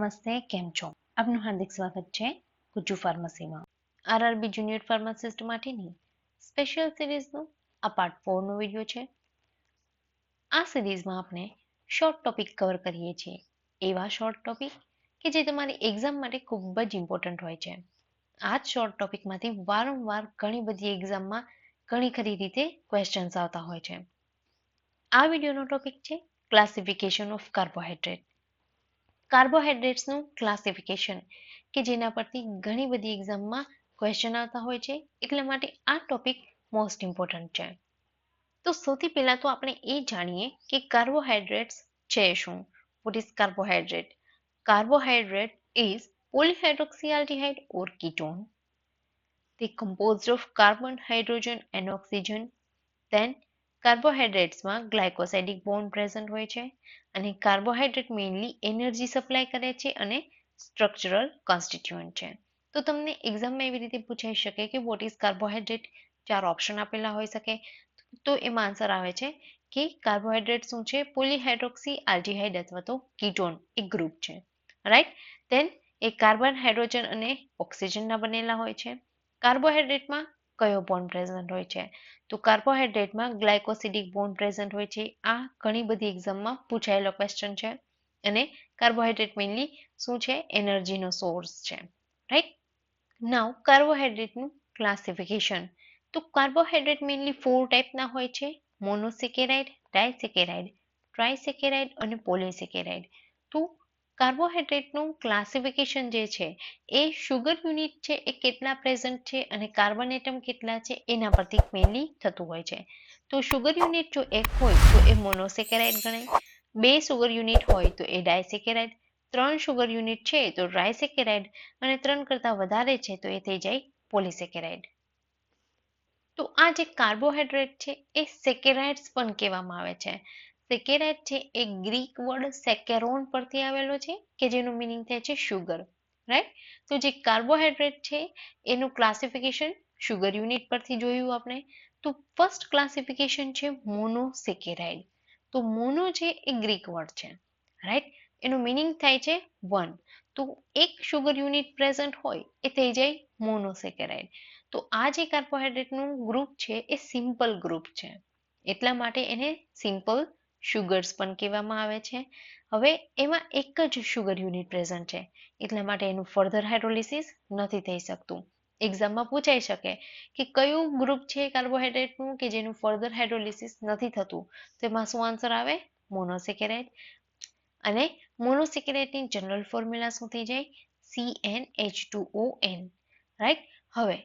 નમસ્તે, કેમ છો? આપનું હાર્દિક સ્વાગત છે ગુજુ ફાર્મસીમાં. આરઆરબી જુનિયર ફાર્માસિસ્ટ માટેની સ્પેશિયલ સિરીઝનું આ પાર્ટ ફોરનો વીડિયો છે. આ સિરીઝમાં આપણે શોર્ટ ટોપિક કવર કરીએ છીએ. એવા શોર્ટ ટોપિક કે જે તમારી એક્ઝામ માટે ખૂબ જ ઇમ્પોર્ટન્ટ હોય છે. આ જ શોર્ટ ટોપિકમાંથી વારંવાર ઘણી બધી એક્ઝામમાં ઘણી ખરી રીતે ક્વેશ્ચન્સ આવતા હોય છે. આ વિડીયોનો ટોપિક છે ક્લાસિફિકેશન ઓફ કાર્બોહાઈડ્રેટ કાર્બોહાઈડ્રેટ્સનું ક્લાસિફિકેશન કે જેના પરથી ઘણી બધી એક્ઝામમાં ક્વેશ્ચન આવતા હોય છે એટલા માટે આ ટોપિક મોસ્ટ ઇમ્પોર્ટન્ટ છે તો સૌથી પહેલા તો આપણે એ જાણીએ કે કાર્બોહાઈડ્રેટ્સ છે શું what is carbohydrate carbohydrate is polyhydroxyaldehyde or ketone. They composed of carbon, hydrogen and oxygen. Then કાર્બોહાઈડ્રેટ્સમાં ગ્લાયકોસાઇડિક બોન્ડ પ્રેઝન્ટ હોય છે અને કાર્બોહાઈડ્રેટ મેઇનલી એનર્જી સપ્લાય કરે છે અને સ્ટ્રક્ચરલ કોન્સ્ટિટ્યુઅન્ટ છે. તો તમને એક્ઝામમાં એવી રીતે પૂછાઈ શકે કે વોટ ઇઝ કાર્બોહાઈડ્રેટ ચાર ઓપ્શન આપેલા હોઈ શકે. તો એમાં આન્સર આવે છે કે કાર્બોહાઈડ્રેટ શું છે? પોલીહાઇડ્રોક્સી આલ્ડીહાઇડ અથવા તો કીટોન એક ગ્રુપ છે. રાઈટ દેન એ કાર્બન, હાઇડ્રોજન અને ઓક્સિજનના બનેલા હોય છે. કાર્બોહાઈડ્રેટમાં કયો બોન્ડ પ્રેઝન્ટ હોય છે? તો કાર્બોહાઈડ્રેટમાં ગ્લાયકોસિડિક બોન્ડ પ્રેઝન્ટ હોય છે. આ ઘણી બધી એક્ઝામમાં પૂછાયેલો ક્વેશ્ચન છે. અને કાર્બોહાઈડ્રેટ મેઇનલી શું છે? એનર્જીનો સોર્સ છે. રાઈટ નાવ કાર્બોહાઈડ્રેટનું ક્લાસિફિકેશન તો કાર્બોહાઈડ્રેટ મેઇનલી ફોર ટાઈપના હોય છે. મોનોસેકેરાઇડ ડાયસેકેરાઇડ ટ્રાયસેકેરાઇડ અને પોલિસેકેરાઇડ તો કાર્બોહાઈડ્રેટનું ક્લાસિફિકેશન જે છે, એ શુગર યુનિટ છે, એ કેટલા પ્રેઝન્ટ છે અને કાર્બન એટમ કેટલા છે, એના પરથી મેઇનલી થતું હોય છે. તો શુગર યુનિટ જો એક હોય, તો એ મોનોસેકેરાઇડ ગણાય. બે સુગર યુનિટ હોય, તો એ ડાયસેકેરાઇડ. ત્રણ શુગર યુનિટ છે, તો ડ્રાયસેકેરાઇડ અને ત્રણ કરતાં વધારે છે, તો એ થઈ જાય પોલીસેકેરાઇડ. તો આ જે કાર્બોહાઈડ્રેટ છે, એ સેકેરાઇડ્સ પણ કહેવામાં આવે છે. સેકેરાઇડ છે એ ગ્રીક વર્ડ સેકેરોન પરથી આવેલો છે, કે જેનું મિનિંગ થાય છે શુગર રાઈટ તો જે કાર્બોહાઈડ્રેટ છે, એનું ક્લાસિફિકેશન શુગર યુનિટ પરથી જોયું આપણે. તો ફર્સ્ટ ક્લાસિફિકેશન છે મોનોસેકેરાઇડ તો મોનો છે એ ગ્રીક વર્ડ છે રાઈટ એનું મિનિંગ થાય છે વન તો એક શુગર યુનિટ પ્રેઝન્ટ હોય, એ થઈ જાય મોનોસેકેરાઇડ તો આ જે કાર્બોહાઈડ્રેટનું ગ્રુપ છે, એ સિમ્પલ ગ્રુપ છે. એટલા માટે એને સિમ્પલ શુગર્સ પણ કહેવામાં આવે છે. હવે એમાં એક જ શુગર યુનિટ પ્રેઝન્ટ છે. એટલા માટે એનું ફર્ધર હાઇડ્રોલિસિસ નથી થઈ શકતું. એક્ઝામમાં પૂછાઈ શકે કે કયું ગ્રુપ છે કાર્બોહાઈડ્રેટનું કે જેનું ફર્ધર હાઇડ્રોલિસિસ નથી થતું? તો એમાં શું આન્સર આવે? મોનોસેકેરાઇડ અને મોનોસેકેરાઇડની જનરલ ફોર્મ્યુલા શું થઈ જાય? C N H two O N right હવે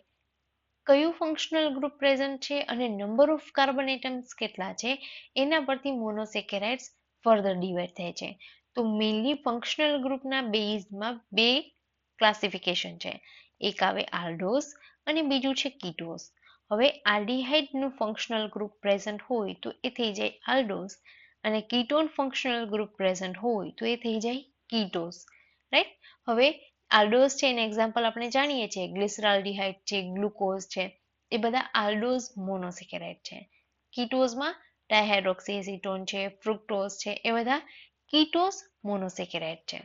કયું ફંક્શનલ ગ્રુપ પ્રેઝન્ટ છે અને નંબર ઓફ કાર્બન એટમ્સ કેટલા છે? એના પરથી મોનોસેકેરાઇડ્સ ફર્ધર ડિવાઈડ થાય છે. તો મેઇનલી ફંક્શનલ ગ્રુપના બેઝમાં બે ક્લાસિફિકેશન છે. એક આવે આલ્ડોસ અને બીજું છે કીટોસ હવે આલ્ડીહાઇડનું ફંક્શનલ ગ્રુપ પ્રેઝન્ટ હોય તો એ થઈ જાય આલ્ડોસ અને કીટોન ફંક્શનલ ગ્રુપ પ્રેઝન્ટ હોય તો એ થઈ જાય કીટોસ રાઈટ હવે આલ્ડોઝ છે, એના એક્ઝામ્પલ આપણે જાણીએ છીએ, ગ્લિસરાલ્ડિહાઇડ છે, ગ્લુકોઝ છે, એ બધા આલ્ડોઝ મોનોસેકેરાઇડ છે. કીટોઝમાં ડાયહાઇડ્રોક્સી એસિટોન છે, ફ્રુક્ટોઝ છે, એ બધા કીટોઝ મોનોસેકેરાઇટ છે.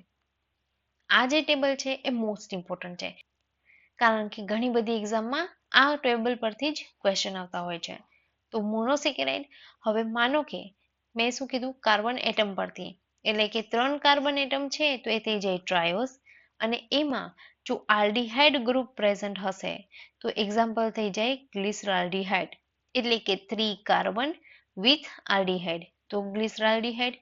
આ જે ટેબલ છે, એ મોસ્ટ ઇમ્પોર્ટન્ટ છે. કારણ કે ઘણી બધી એક્ઝામમાં આ ટેબલ પરથી જ ક્વેશ્ચન આવતા હોય છે. તો મોનોસેકેરાઇડ, હવે માનો કે મેં શું કીધું? કાર્બન એટમ પરથી. એટલે કે ત્રણ કાર્બન એટમ છે, તો એ થઈ જાય ટ્રાયોસ અને એમાં જો આલ્ડીહાઇડ ગ્રુપ પ્રેઝન્ટ હશે, તો એક્ઝામ્પલ થઈ જાય ગ્લિસરાલ્ડીહાઇડ, એટલે કે થ્રી કાર્બન વિથ આલ્ડીહાઇડ. તો glyceraldehyde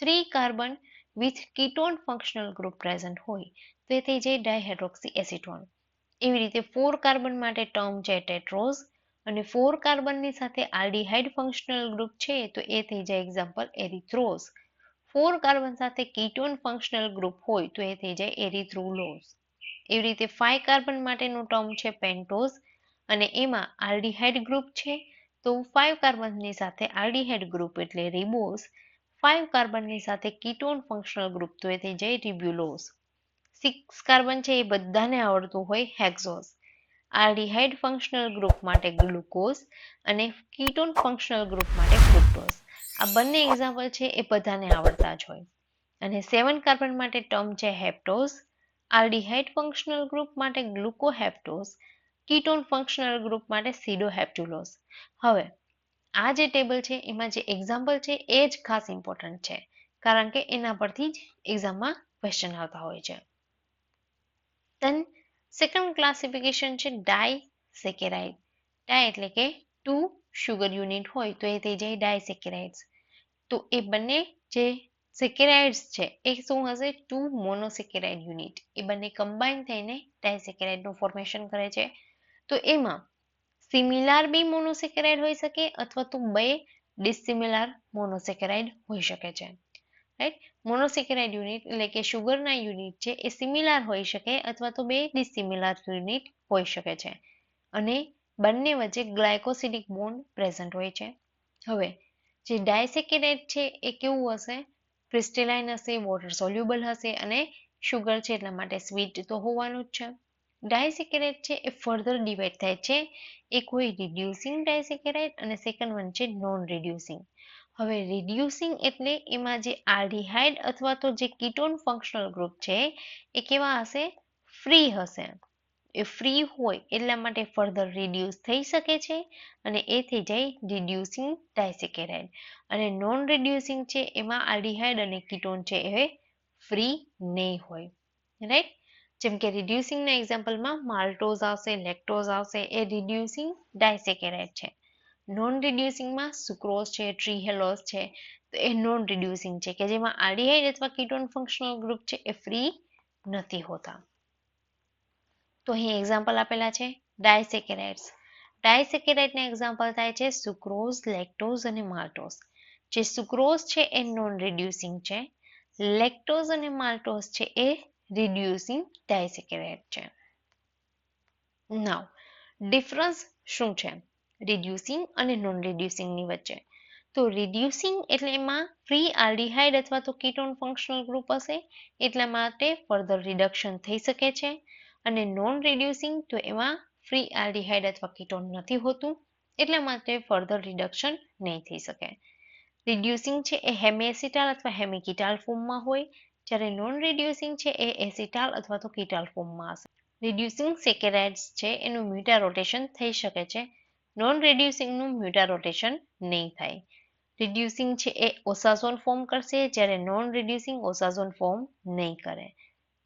three carbon with ketone functional group present હોય, તો એ થઈ જાય ડાયહાઇડ્રોક્સી એસિટોન એવી રીતે ફોર કાર્બન માટે ટર્મ છે ટેટ્રોઝ અને ફોર કાર્બનની સાથે આલ્ડીહાઇડ ફંક્શનલ ગ્રુપ છે, તો એ થઈ જાય એક્ઝામ્પલ એરિથ્રોઝ. ફોર કાર્બન સાથે કીટોન ફંક્શનલ ગ્રુપ હોય તો એ થઈ જાય એરિથ્રુલોઝ. એવી રીતે ફાઈવ કાર્બન માટેનું ટર્મ છે પેન્ટોઝ અને એમાં આલ્ડીહાઇડ ગ્રુપ છે. તો ફાઈવ કાર્બનની સાથે આલ્ડીહાઇડ ગ્રુપ એટલે રિબોઝ ફાઈવ કાર્બનની સાથે કીટોન ફંક્શનલ ગ્રુપ તો એ થઈ જાય રિબ્યુલોઝ સિક્સ કાર્બન છે એ બધાને આવડતું હોય હેક્ઝોઝ આલ્ડીહાઇડ ફંક્શનલ ગ્રુપ માટે ગ્લુકોઝ અને કીટોન ફંક્શનલ ગ્રુપ માટે ફ્રુક્ટોઝ આ બંને એક્ઝામ્પલ છે એ બધાને આવડતા જ હોય. અને સેવન કાર્બન માટે ટર્મ છે હેપ્ટોઝ આલ્ડીહાઇડ ફંક્શનલ ગ્રુપ માટે ગ્લુકોહેપ્ટોઝ કીટોન ફંક્શનલ ગ્રુપ માટે સીડોહેપ્ટ્યુલોઝ હવે, આ જે ટેબલ છે એમાં જે એક્ઝામ્પલ છે એ જ ખાસ ઇમ્પોર્ટન્ટ છે, કારણ કે એના પરથી જ એક્ઝામમાં ક્વેશ્ચન આવતા હોય છે. ધન સેકન્ડ ક્લાસિફિકેશન છે ડાય સેકેરાઇડ ડાય એટલે કે ટુ શુગર યુનિટ હોય તો એ થઈ જાય ડાયસેકેરાઇડ્સ તો એ બંને જે સેકેરાઇડ્સ છે, એ શું હશે? ટુ મોનોસેકેરાઇડ યુનિટ એ બંને કમ્બાઈન થઈને ડાયસેકેરાઇડનું ફોર્મેશન કરે છે. તો એમાં સિમિલાર બી મોનોસેકેરાઇડ હોઈ શકે અથવા તો બે ડિસિમિલાર મોનોસેકેરાઇડ હોઈ શકે છે. રાઈટ મોનોસેકેરાઇડ યુનિટ એટલે કે શુગરના યુનિટ છે, એ સિમિલાર હોઈ શકે અથવા તો બે ડિસિમિલાર યુનિટ હોઈ શકે છે. અને બંને વચ્ચે ગ્લાયકોસિડિક બોન્ડ પ્રેઝન્ટ હોય છે. હવે, જે ડાયસેકેરાઇડ છે એ કેવું હશે? ક્રિસ્ટેલાઇન હશે, વોટર સોલ્યુબલ હશે અને શુગર છે એટલા માટે સ્વીટ તો હોવાનું જ છે. ડાયસેકેરેટ છે એ ફર્ધર ડિવાઈડ થાય છે. એક હોય રિડ્યુસિંગ ડાયસેકેરાઇડ અને સેકન્ડ વન છે નોન રિડ્યુસિંગ હવે, રિડ્યુસિંગ એટલે એમાં જે આલ્ડીહાઇડ અથવા તો જે કીટોન ફંક્શનલ ગ્રુપ છે એ કેવા હશે? ફ્રી હશે. એ ફ્રી હોય એટલા માટે ફર્ધર રિડ્યુસ થઈ શકે છે અને એ થઈ જાય રિડ્યુસિંગ ડાયસેકેરાઇડ અને નોન રિડ્યુસિંગ છે એમાં આલ્ડીહાઇડ અને કીટોન છે એ ફ્રી નહીં હોય. રાઈટ જેમ કે રિડ્યુસિંગના એક્ઝામ્પલમાં માલ્ટોઝ આવશે લેક્ટોઝ આવશે, એ રિડ્યુસિંગ ડાયસેકેરાઇડ છે. નોન રિડ્યુસિંગમાં સુક્રોઝ છે ટ્રીહેલોઝ છે, તો એ નોન રિડ્યુસિંગ છે કે જેમાં આલ્ડીહાઇડ અથવા કીટોન ફંક્શનલ ગ્રુપ છે એ ફ્રી નથી હોતા. તો અહીં એક્ઝામ્પલ આપેલા છે ડાયસેકેરાઇડ્સ ડાયસેકેરાઇડના એક્ઝામ્પલ થાય છે સુક્રોઝ લેક્ટોઝ અને માલ્ટોઝ જે સુક્રોઝ છે એ નોન રિડ્યુસિંગ છે લેક્ટોઝ અને માલ્ટોઝ છે એ રિડ્યુસિંગ ડાયસેકેરાઇડ છે. નાવ ડિફરન્સ શું છે? રિડ્યુસિંગ અને નોન રિડ્યુસિંગની વચ્ચે. તો રિડ્યુસિંગ એટલે એમાં ફ્રી આલ્ડીહાઇડ અથવા તો કીટોન ફંક્શનલ ગ્રુપ હશે, એટલા માટે ફર્ધર રિડક્શન થઈ શકે છે. અને નોન રિડ્યુસિંગ તો એમાં ફ્રી આલ્ડિહાઇડ અથવા કીટોન નથી હોતું, એટલા માટે ફર્ધર રિડક્શન નહીં થઈ શકે. રિડ્યુસિંગ છે એ હેમેસિટાલ અથવા હેમિકિટાલ ફોર્મમાં હોય, જ્યારે નોન રિડ્યુસિંગ છે એ એસિટાલ અથવા તો કિટાલ ફોર્મમાં હશે. રિડ્યુસિંગ સેકેરાઇડ્સ છે એનું મ્યુટા રોટેશન થઈ શકે છે. નોન રિડ્યુસિંગનું મ્યુટા રોટેશન નહીં થાય. રિડ્યુસિંગ છે એ ઓસાઝોન ફોર્મ કરશે, જ્યારે નોન રિડ્યુસિંગ ઓસાઝોન ફોર્મ નહીં કરે.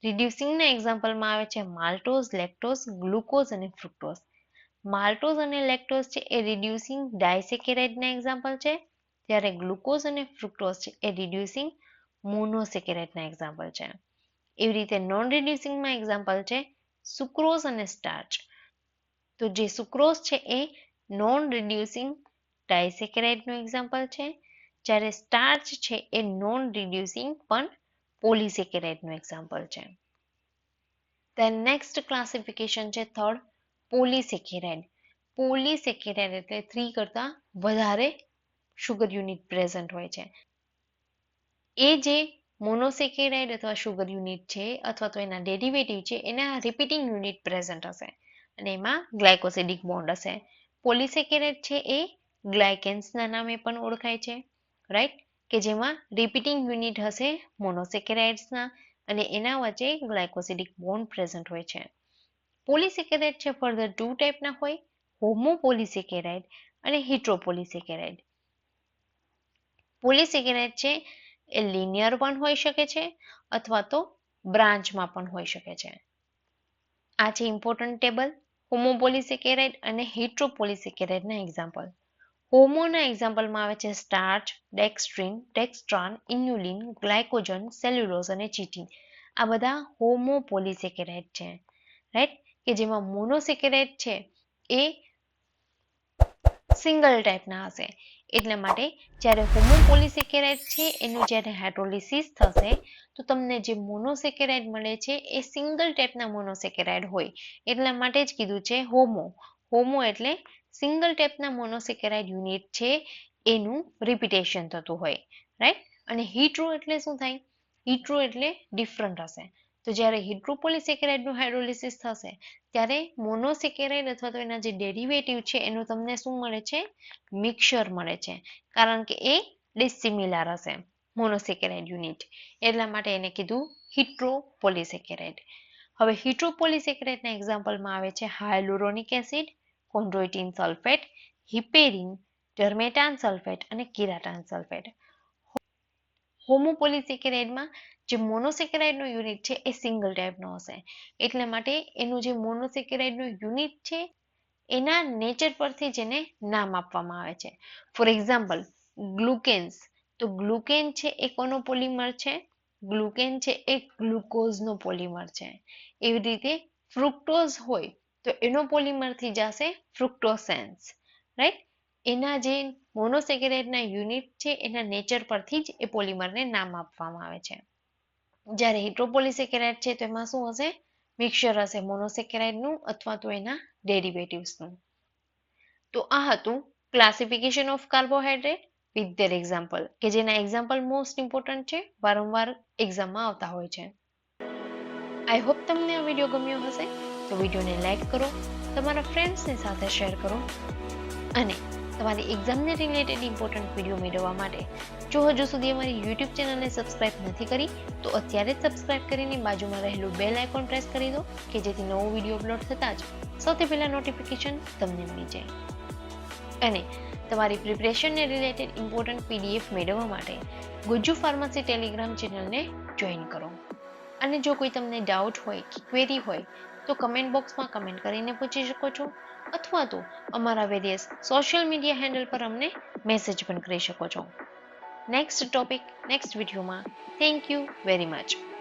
રિડ્યુસિંગના એક્ઝામ્પલમાં આવે છે માલ્ટોઝ લેક્ટોઝ ગ્લુકોઝ અને ફ્રુક્ટોઝ માલ્ટોઝ અને લેક્ટોઝ છે એ રિડ્યુસિંગ ડાયસેકેરાઇડના એક્ઝામ્પલ છે. જ્યારે ગ્લુકોઝ અને ફ્રુક્ટોઝ છે એ રિડ્યુસિંગ મોનોસેકેરાઇડના એક્ઝામ્પલ છે. એવી રીતે નોન રિડ્યુસિંગમાં એક્ઝામ્પલ છે સુક્રોઝ અને સ્ટાર્ચ તો જે સુક્રોઝ છે એ નોન રિડ્યુસિંગ ડાયસેકેરાઇડનું એક્ઝામ્પલ છે. જ્યારે સ્ટાર્ચ છે એ નોન રિડ્યુસિંગ પણ પોલીસેકેરાઇડનું એક્ઝામ્પલ છે. ધેન નેક્સ્ટ ક્લાસિફિકેશન છે થર્ડ પોલીસેકેરાઇડ પોલીસેકેરાઇડ એટલે થ્રી કરતાં વધારે શુગર યુનિટ પ્રેઝન્ટ હોય છે. એ જે મોનોસેકેરાઇડ અથવા શુગર યુનિટ છે અથવા તો એના ડેરિવેટિવ છે, એના રિપીટિંગ યુનિટ પ્રેઝન્ટ હશે. અને એમાં ગ્લાયકોસિડિક બોન્ડ હશે. પોલિસેકેરાઇડ છે એ ગ્લાયકેન્સના નામે પણ ઓળખાય છે. રાઈટ કે જેમાં રિપીટિંગ યુનિટ હશે મોનોસેકેરાઇડ્સના અને એના વચ્ચે ગ્લાયકોસિડિક બોન્ડ પ્રેઝન્ટ હોય છે. પોલિસેકેરાઇડ છે ફર્ધર ટુ ટાઈપના હોય હોમોપોલિસેકેરાઇડ અને હિટ્રોપોલિસેકેરાઇડ પોલિસેકેરાઇડ છે, એ લિનિયર પણ હોઈ શકે છે, અથવા તો બ્રાન્ચમાં પણ હોઈ શકે છે. આ છે ઇમ્પોર્ટન્ટ ટેબલ હોમોપોલિસેકેરાઇડ અને હિટ્રોપોલિસેકેરાઇડના એક્ઝામ્પલ હોમોના એક્ઝામ્પલમાં આવે છે starch dextrin dextran inulin glycogen cellulose અને ચીટીન આ બધા હોમોપોલિસેકેરાઇડ છે. રાઈટ કે જેમાં મોનોસેકેરાઇડ છે એ સિંગલ ટાઈપના હશે. એટલા માટે જ્યારે હોમોપોલિસેકેરાઇટ છે એનું જ્યારે હાઇડ્રોલિસિસ થશે, તો તમને જે મોનોસેકેરાઇડ મળે છે એ સિંગલ ટાઈપના મોનોસેકેરાઇડ હોય. એટલા માટે જ કીધું છે હોમો હોમો એટલે સિંગલ ટેપના મોનોસેકેરાઇડ યુનિટ છે, એનું રિપીટેશન થતું હોય રાઈટ અને હિટ્રો એટલે શું થાય? હીટ્રો એટલે ડિફરન્ટ હશે. તો જ્યારે હિડ્રોપોલિસેકેરાઇડનું હાઇડ્રોલિસિસ થશે, ત્યારે મોનોસેકેરાઇડ અથવા તો એના જે ડેરિવેટિવ છે, એનું તમને શું મળે છે? મિક્સર મળે છે. કારણ કે એ ડિસિમિલાર હશે, મોનોસેકેરાઇડ યુનિટ. એટલા માટે એને કીધું હિટ્રોપોલિસેકેરાઇડ. હવે હિટ્રોપોલિસેકેરાઇડના એક્ઝામ્પલમાં આવે છે hyaluronic acid chondroitin sulphate heparin dermatan sulphate અને કિરાટાન સલ્ફેટ હોમોપોલિસેકેરાઇડમાં જે મોનોસેકેરાઇડનો યુનિટ છે એ સિંગલ ટાઈપનો હશે. એટલા માટે એનું જે મોનોસેકેરાઇડનું યુનિટ છે, એના નેચર પરથી જેને નામ આપવામાં આવે છે. ફોર એક્ઝામ્પલ ગ્લુકેન્સ તો ગ્લુકેન છે એ કોનો પોલિમર છે? ગ્લુકેન છે એ ગ્લુકોઝનો પોલિમર છે. એવી રીતે ફ્રુક્ટોઝ હોય તો એનો પોલિમરથી જશે ફ્રુક્ટોસેન્સ રાઈટ એના જે મોનોસેકેરેટના યુનિટ છે, એના નેચર પરથી જ એ પોલિમરને નામ આપવામાં આવે છે. જ્યારે હિટ્રોપોલીસેકેરાઇડ છે, તો એમાં શું હશે? મિક્સચર હશે, મોનોસેકેરાઇડનું અથવા તો એના ડેરિવેટિવ્સનું. તો આ હતું classification of carbohydrate with their example, કે જેના એક્ઝામ્પલ મોસ્ટ ઇમ્પોર્ટન્ટ છે, વારંવાર એક્ઝામમાં આવતા હોય છે. આઈ હોપ તમને આ વીડિયો ગમ્યો હશે. તો વિડીયોને લાઈક કરો, તમારા ફ્રેન્ડ્સની સાથે શેર કરો અને તમારી એક્ઝામને રિલેટેડ ઇમ્પોર્ટન્ટ વીડિયો મેળવવા માટે જો હજુ સુધી અમારી યુટ્યુબ ચેનલને સબસ્ક્રાઇબ નથી કરી, તો અત્યારે જ સબસ્ક્રાઇબ કરીને બાજુમાં રહેલું બેલ આઇકોન પ્રેસ કરી દો કે જેથી નવો વીડિયો અપલોડ થતાં જ સૌથી પહેલાં નોટિફિકેશન તમને મળી જાય. અને તમારી પ્રિપરેશનને રિલેટેડ ઇમ્પોર્ટન્ટ પીડીએફ મેળવવા માટે ગુજ્જુ ફાર્મસી ટેલિગ્રામ ચેનલને જોઈન કરો. અને જો કોઈ તમને ડાઉટ હોય કે ક્વેરી હોય તો કમેન્ટ બોક્સમાં કમેન્ટ કરીને પૂછી શકો છો અથવા તો અમારા વેરિયસ સોશિયલ મીડિયા હેન્ડલ પર અમને મેસેજ પણ કરી શકો છો. નેક્સ્ટ ટોપિક નેક્સ્ટ વિડીયોમાં થેન્ક યુ વેરી મચ